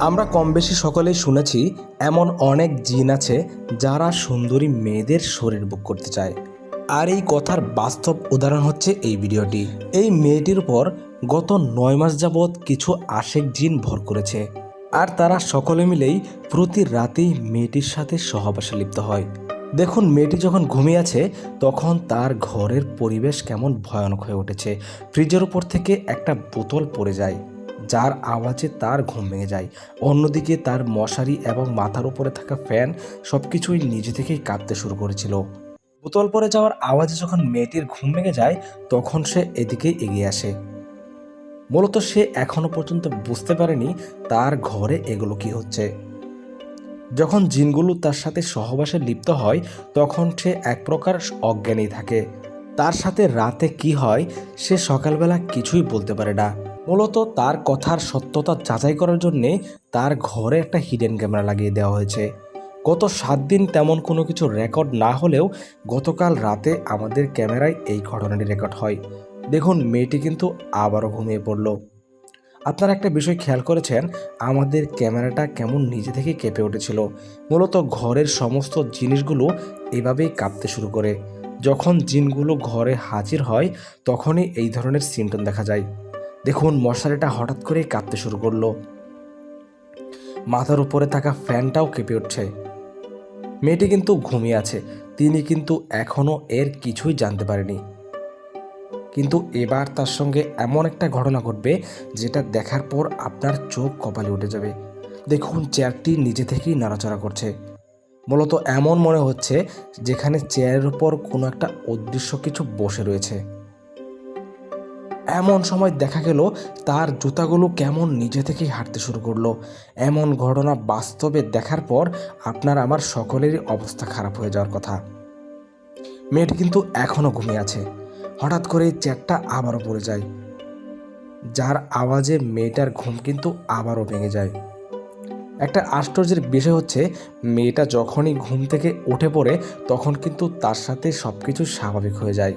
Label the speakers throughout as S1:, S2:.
S1: আমরা কম বেশি সকলেই শুনেছি, এমন অনেক জিন আছে যারা সুন্দরী মেয়েদের শরীর বুক করতে চায়। আর এই কথার বাস্তব উদাহরণ হচ্ছে এই ভিডিওটি। এই মেয়েটির উপর গত নয় মাস যাবৎ কিছু আশেক জিন ভর করেছে। আর তারা সকলে মিলেই প্রতি রাতেই মেয়েটির সাথে সহবাসে লিপ্ত হয়। দেখুন, মেয়েটি যখন ঘুমিয়ে আছে, তখন তার ঘরের পরিবেশ কেমন ভয়ানক হয়ে উঠেছে। ফ্রিজের উপর থেকে একটা বোতল পড়ে যায়। যার আওয়াজে তার ঘুম ভেঙে যায়। অন্যদিকে তার মশারি এবং মাথার উপরে থাকা ফ্যান সব কিছুই নিজে থেকেই কাঁপতে শুরু করেছিল। বোতল পরে যাওয়ার আওয়াজে যখন মেয়েটির ঘুম ভেঙে যায়, তখন সে এদিকেই এগিয়ে আসে। মূলত সে এখনও পর্যন্ত বুঝতে পারেনি তার ঘরে এগুলো কি হচ্ছে। যখন জিনগুলো তার সাথে সহবাসে লিপ্ত হয়, তখন সে এক প্রকার অজ্ঞানেই থাকে। তার সাথে রাতে কি হয়, সে সকালবেলা কিছুই বলতে পারে না। মূলত তার কথার সত্যতা যাচাই করার জন্যে তার ঘরে একটা হিডেন ক্যামেরা লাগিয়ে দেওয়া হয়েছে। গত সাত দিন তেমন কোনো কিছু রেকর্ড না হলেও গতকাল রাতে আমাদের ক্যামেরায় এই ঘটনাটি রেকর্ড হয়। দেখুন, মেয়েটি কিন্তু আবারও ঘুমিয়ে পড়ল। আপনারা একটা বিষয় খেয়াল করেছেন, আমাদের ক্যামেরাটা কেমন নিজে থেকে কেঁপে উঠেছিল। মূলত ঘরের সমস্ত জিনিসগুলো এভাবেই কাঁপতে শুরু করে। যখন জিনগুলো ঘরে হাজির হয়, তখনই এই ধরনের সিমটম দেখা যায়। দেখুন, মশারিটা হঠাৎ করেই কাঁপতে শুরু করল। মাথার উপরে থাকা ফ্যানটাও কেঁপে উঠছে। মেয়েটি কিন্তু ঘুমিয়ে আছে। তিনি কিন্তু এখনও এর কিছুই জানতে পারেনি। কিন্তু এবার তার সঙ্গে এমন একটা ঘটনা ঘটবে, যেটা দেখার পর আপনার চোখ কপালে উঠে যাবে। দেখুন, চেয়ারটি নিজে থেকেই নাড়াচাড়া করছে। মূলত এমন মনে হচ্ছে, যেখানে চেয়ারের উপর কোনো একটা অদৃশ্য কিছু বসে রয়েছে। এমন সময় দেখা গেল তার জুতাগুলো কেমন নিজে থেকেই হাঁটতে শুরু করল। এমন ঘটনা বাস্তবে দেখার পর আপনার আমার সকলেরই অবস্থা খারাপ হয়ে যাওয়ার কথা। মেয়েটি কিন্তু এখনও ঘুমিয়ে আছে। হঠাৎ করে চেয়ারটা আবারও পড়ে যায়। যার আওয়াজে মেয়েটার ঘুম কিন্তু আবারও ভেঙে যায়। একটা আশ্চর্যের বিষয় হচ্ছে, মেয়েটা যখনই ঘুম থেকে উঠে পড়ে, তখন কিন্তু তার সাথে সব কিছু স্বাভাবিক হয়ে যায়।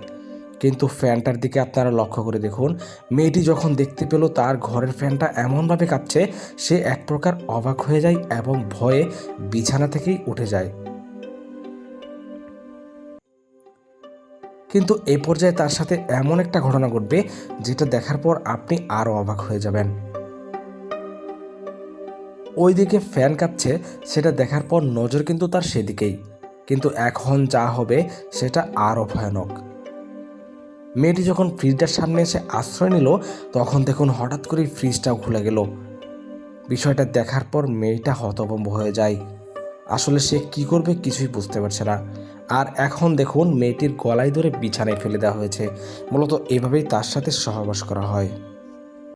S1: কিন্তু ফ্যানটার দিকে আপনারা লক্ষ্য করে দেখুন, মেয়েটি যখন দেখতে পেল তার ঘরের ফ্যানটা এমনভাবে কাঁপছে, সে এক প্রকার অবাক হয়ে যায় এবং ভয়ে বিছানা থেকেই উঠে যায়। কিন্তু এই পর্যায়ে তার সাথে এমন একটা ঘটনা ঘটবে, যেটা দেখার পর আপনি আরও অবাক হয়ে যাবেন। ওইদিকে ফ্যান কাঁপছে, সেটা দেখার পর নজর কিন্তু তার সেদিকেই। কিন্তু এখন যা হবে, সেটা আরও ভয়ানক। মেয়েটি যখন ফ্রিজটার সামনে এসে আশ্রয় নিল, তখন দেখুন হঠাৎ করেই ফ্রিজটাও খুলে গেল। বিষয়টা দেখার পর মেয়েটা হতভম্ব হয়ে যায়। আসলে সে কি করবে কিছুই বুঝতে পারছে না। আর এখন দেখুন মেয়েটির গলায় ধরে বিছানায় ফেলে দেওয়া হয়েছে। মূলত এভাবেই তার সাথে সহবাস করা হয়।